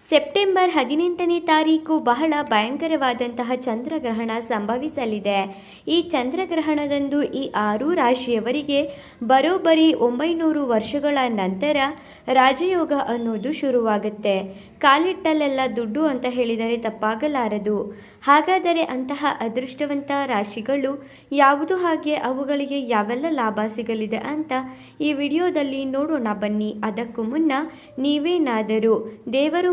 September ಹದಿನೆಂಟನೇ ತಾರೀಕು ಬಹಳ ಭಯಂಕರವಾದಂತಹ ಚಂದ್ರಗ್ರಹಣ ಸಂಭವಿಸಲಿದೆ. ಈ ಚಂದ್ರಗ್ರಹಣದಂದು ಈ ಆರು ರಾಶಿಯವರಿಗೆ ಬರೋಬ್ಬರಿ ಒಂಬೈನೂರು ವರ್ಷಗಳ ನಂತರ ರಾಜಯೋಗ ಅನ್ನೋದು ಶುರುವಾಗುತ್ತೆ. ಕಾಲಿಟ್ಟಲ್ಲೆಲ್ಲ ದುಡ್ಡು ಅಂತ ಹೇಳಿದರೆ ತಪ್ಪಾಗಲಾರದು. ಹಾಗಾದರೆ ಅಂತಹ ಅದೃಷ್ಟವಂತ ರಾಶಿಗಳು ಯಾವುದು ಹಾಗೆ ಅವುಗಳಿಗೆ ಯಾವೆಲ್ಲ ಲಾಭ ಸಿಗಲಿದೆ ಅಂತ ಈ ವಿಡಿಯೋದಲ್ಲಿ ನೋಡೋಣ ಬನ್ನಿ. ಅದಕ್ಕೂ ಮುನ್ನ ನೀವೇನಾದರೂ ದೇವರು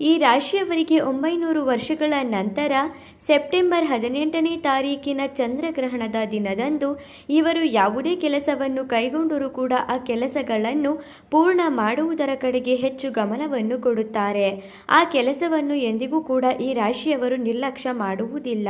ಈ ರಾಶಿಯವರಿಗೆ ಒಂಬೈನೂರು ವರ್ಷಗಳ ನಂತರ ಸೆಪ್ಟೆಂಬರ್ ಹದಿನೆಂಟನೇ ತಾರೀಕಿನ ಚಂದ್ರಗ್ರಹಣದ ದಿನದಂದು ಇವರು ಯಾವುದೇ ಕೆಲಸವನ್ನು ಕೈಗೊಂಡರೂ ಕೂಡ ಆ ಕೆಲಸಗಳನ್ನು ಪೂರ್ಣ ಮಾಡುವುದರ ಕಡೆಗೆ ಹೆಚ್ಚು ಗಮನವನ್ನು ಕೊಡುತ್ತಾರೆ. ಆ ಕೆಲಸವನ್ನು ಎಂದಿಗೂ ಕೂಡ ಈ ರಾಶಿಯವರು ನಿರ್ಲಕ್ಷ್ಯ ಮಾಡುವುದಿಲ್ಲ.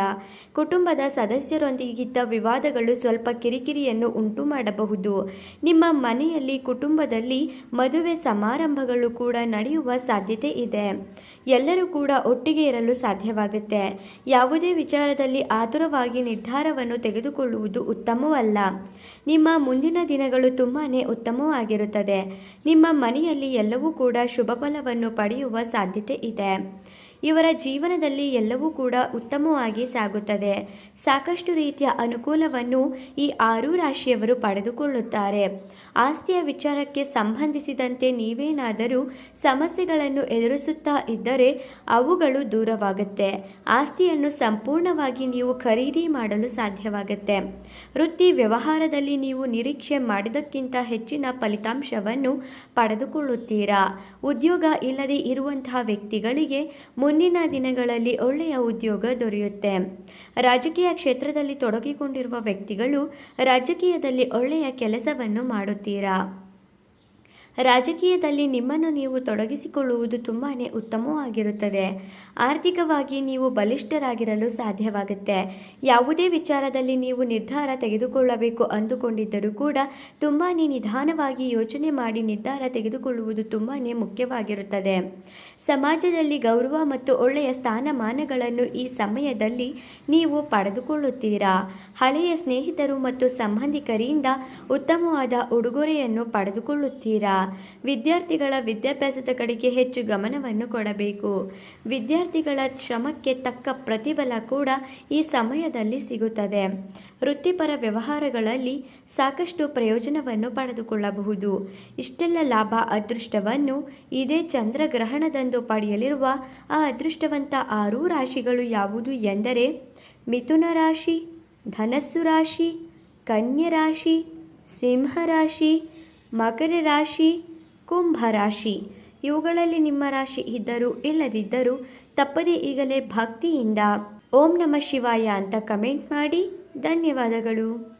ಕುಟುಂಬದ ಸದಸ್ಯರೊಂದಿಗಿದ್ದ ವಿವಾದಗಳು ಸ್ವಲ್ಪ ಕಿರಿಕಿರಿಯನ್ನು ಉಂಟು ಮಾಡಬಹುದು ನಿಮ್ಮ ಮನೆಯಲ್ಲಿ, ಕುಟುಂಬದಲ್ಲಿ ಮದುವೆ ಸಮಾರಂಭಗಳು ಕೂಡ ನಡೆಯುವ ಸಾಧ್ಯತೆ ಇದೆ. ಎಲ್ಲರೂ ಕೂಡ ಒಟ್ಟಿಗೆ ಇರಲು ಸಾಧ್ಯವಾಗುತ್ತೆ. ಯಾವುದೇ ವಿಚಾರದಲ್ಲಿ ಆತುರವಾಗಿ ನಿರ್ಧಾರವನ್ನು ತೆಗೆದುಕೊಳ್ಳುವುದು ಉತ್ತಮವಲ್ಲ. ನಿಮ್ಮ ಮುಂದಿನ ದಿನಗಳು ತುಂಬಾ ಉತ್ತಮವಾಗಿರುತ್ತದೆ. ನಿಮ್ಮ ಮನೆಯಲ್ಲಿ ಎಲ್ಲವೂ ಕೂಡ ಶುಭ ಫಲವನ್ನು ಪಡೆಯುವ ಸಾಧ್ಯತೆ ಇದೆ. ಇವರ ಜೀವನದಲ್ಲಿ ಎಲ್ಲವೂ ಕೂಡ ಉತ್ತಮವಾಗಿ ಸಾಗುತ್ತದೆ. ಸಾಕಷ್ಟು ರೀತಿಯ ಅನುಕೂಲವನ್ನು ಈ ಆರು ರಾಶಿಯವರು ಪಡೆದುಕೊಳ್ಳುತ್ತಾರೆ. ಆಸ್ತಿಯ ವಿಚಾರಕ್ಕೆ ಸಂಬಂಧಿಸಿದಂತೆ ನೀವೇನಾದರೂ ಸಮಸ್ಯೆಗಳನ್ನು ಎದುರಿಸುತ್ತಾ ಇದ್ದರೆ ಅವುಗಳು ದೂರವಾಗುತ್ತೆ. ಆಸ್ತಿಯನ್ನು ಸಂಪೂರ್ಣವಾಗಿ ನೀವು ಖರೀದಿ ಮಾಡಲು ಸಾಧ್ಯವಾಗುತ್ತೆ. ವೃತ್ತಿ ವ್ಯವಹಾರದಲ್ಲಿ ನೀವು ನಿರೀಕ್ಷೆ ಮಾಡಿದಕ್ಕಿಂತ ಹೆಚ್ಚಿನ ಫಲಿತಾಂಶವನ್ನು ಪಡೆದುಕೊಳ್ಳುತ್ತೀರಾ? ಉದ್ಯೋಗ ಇಲ್ಲದೆ ಇರುವಂತಹ ವ್ಯಕ್ತಿಗಳಿಗೆ ಮುಂದಿನ ದಿನಗಳಲ್ಲಿ ಒಳ್ಳೆಯ ಉದ್ಯೋಗ ದೊರೆಯುತ್ತೆ. ರಾಜಕೀಯ ಕ್ಷೇತ್ರದಲ್ಲಿ ತೊಡಗಿಕೊಂಡಿರುವ ವ್ಯಕ್ತಿಗಳು ರಾಜಕೀಯದಲ್ಲಿ ಒಳ್ಳೆಯ ಕೆಲಸವನ್ನು ಮಾಡುತ್ತೀರಾ? ರಾಜಕೀಯದಲ್ಲಿ ನಿಮ್ಮನ್ನು ನೀವು ತೊಡಗಿಸಿಕೊಳ್ಳುವುದು ತುಂಬಾ ಉತ್ತಮವಾಗಿರುತ್ತದೆ. ಆರ್ಥಿಕವಾಗಿ ನೀವು ಬಲಿಷ್ಠರಾಗಿರಲು ಸಾಧ್ಯವಾಗುತ್ತೆ. ಯಾವುದೇ ವಿಚಾರದಲ್ಲಿ ನೀವು ನಿರ್ಧಾರ ತೆಗೆದುಕೊಳ್ಳಬೇಕು ಅಂದುಕೊಂಡಿದ್ದರೂ ಕೂಡ ತುಂಬಾ ನಿಧಾನವಾಗಿ ಯೋಚನೆ ಮಾಡಿ ನಿರ್ಧಾರ ತೆಗೆದುಕೊಳ್ಳುವುದು ತುಂಬಾ ಮುಖ್ಯವಾಗಿರುತ್ತದೆ. ಸಮಾಜದಲ್ಲಿ ಗೌರವ ಮತ್ತು ಒಳ್ಳೆಯ ಸ್ಥಾನಮಾನಗಳನ್ನು ಈ ಸಮಯದಲ್ಲಿ ನೀವು ಪಡೆದುಕೊಳ್ಳುತ್ತೀರಾ? ಹಳೆಯ ಸ್ನೇಹಿತರು ಮತ್ತು ಸಂಬಂಧಿಕರಿಂದ ಉತ್ತಮವಾದ ಉಡುಗೊರೆಯನ್ನು ಪಡೆದುಕೊಳ್ಳುತ್ತೀರಾ? ವಿದ್ಯಾರ್ಥಿಗಳ ವಿದ್ಯಾಭ್ಯಾಸದ ಕಡೆಗೆ ಹೆಚ್ಚು ಗಮನವನ್ನು ಕೊಡಬೇಕು. ವಿದ್ಯಾರ್ಥಿಗಳ ಶ್ರಮಕ್ಕೆ ತಕ್ಕ ಪ್ರತಿಫಲ ಕೂಡ ಈ ಸಮಯದಲ್ಲಿ ಸಿಗುತ್ತದೆ. ವೃತ್ತಿಪರ ವ್ಯವಹಾರಗಳಲ್ಲಿ ಸಾಕಷ್ಟು ಪ್ರಯೋಜನವನ್ನು ಪಡೆದುಕೊಳ್ಳಬಹುದು. ಇಷ್ಟೆಲ್ಲ ಲಾಭ, ಅದೃಷ್ಟವನ್ನು ಇದೇ ಚಂದ್ರಗ್ರಹಣದಂದು ಪಡೆಯಲಿರುವ ಆ ಅದೃಷ್ಟವಂತ ಆರು ರಾಶಿಗಳು ಯಾವುದು ಎಂದರೆ ಮಿಥುನ ರಾಶಿ, ಧನಸ್ಸು ರಾಶಿ ಕನ್ಯರಾಶಿ ಸಿಂಹರಾಶಿ ಸಿಂಹ ರಾಶಿ ಮಕರ ರಾಶಿ, ಕುಂಭ ರಾಶಿ. ಇವುಗಳಲ್ಲಿ ನಿಮ್ಮ ರಾಶಿ ಇದ್ದರೂ ಇಲ್ಲದಿದ್ದರೂ ತಪ್ಪದೇ ಈಗಲೇ ಭಕ್ತಿಯಿಂದ ಓಂ ನಮ ಶಿವಾಯ ಅಂತ ಕಮೆಂಟ್ ಮಾಡಿ. ಧನ್ಯವಾದಗಳು.